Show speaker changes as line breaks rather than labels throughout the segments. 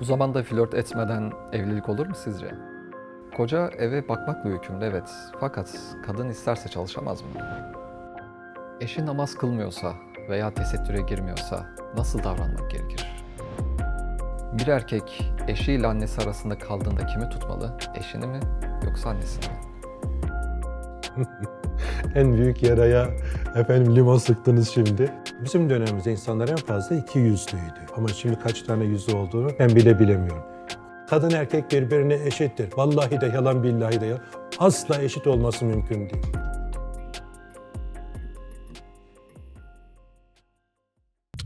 Bu zamanda flört etmeden evlilik olur mu sizce? Koca eve bakmakla yükümlü evet. Fakat kadın isterse çalışamaz mı? Eşi namaz kılmıyorsa veya tesettüre girmiyorsa nasıl davranmak gerekir? Bir erkek eşiyle annesi arasında kaldığında kimi tutmalı? Eşini mi yoksa annesini mi?
En büyük yaraya efendim limon sıktınız şimdi. Bizim dönemimizde insanlar en fazla iki yüzlüydü. Ama şimdi kaç tane yüzlü olduğunu ben bile bilemiyorum. Kadın erkek birbirine eşittir. Vallahi de yalan billahi de yalan. Asla eşit olması mümkün değil.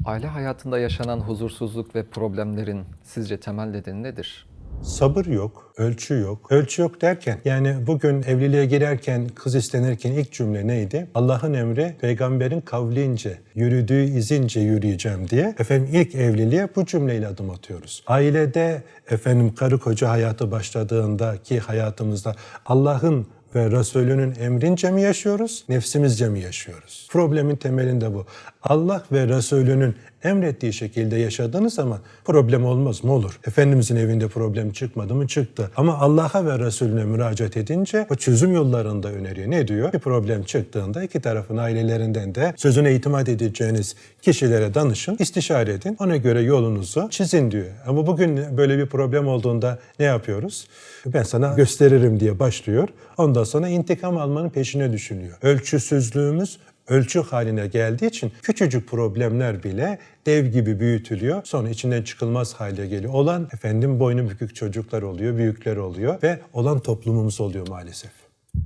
Aile hayatında yaşanan huzursuzluk ve problemlerin sizce temel nedeni nedir?
Sabır yok, ölçü yok. Ölçü yok derken yani bugün evliliğe girerken, kız istenirken ilk cümle neydi? Allah'ın emri peygamberin kavlince, yürüdüğü izince yürüyeceğim diye. Efendim ilk evliliğe bu cümleyle adım atıyoruz. Ailede efendim karı koca hayatı başladığındaki hayatımızda Allah'ın ve Resulünün emrince mi yaşıyoruz, nefsimizce mi yaşıyoruz? Problemin temelinde bu. Allah ve Resulünün emrettiği şekilde yaşadığınız zaman problem olmaz mı? Olur. Efendimizin evinde problem çıkmadı mı? Çıktı. Ama Allah'a ve Resulüne müracaat edince o çözüm yollarını da öneriyor. Ne diyor? Bir problem çıktığında iki tarafın ailelerinden de sözüne itimat edeceğiniz kişilere danışın, istişare edin. Ona göre yolunuzu çizin diyor. Ama bugün böyle bir problem olduğunda ne yapıyoruz? Ben sana gösteririm diye başlıyor. Ondan sonra intikam almanın peşine düşünüyor. Ölçüsüzlüğümüz ölçü haline geldiği için küçücük problemler bile dev gibi büyütülüyor. Sonra içinden çıkılmaz hale geliyor. Olan efendim boynu bükük çocuklar oluyor, büyükler oluyor ve olan toplumumuz oluyor maalesef.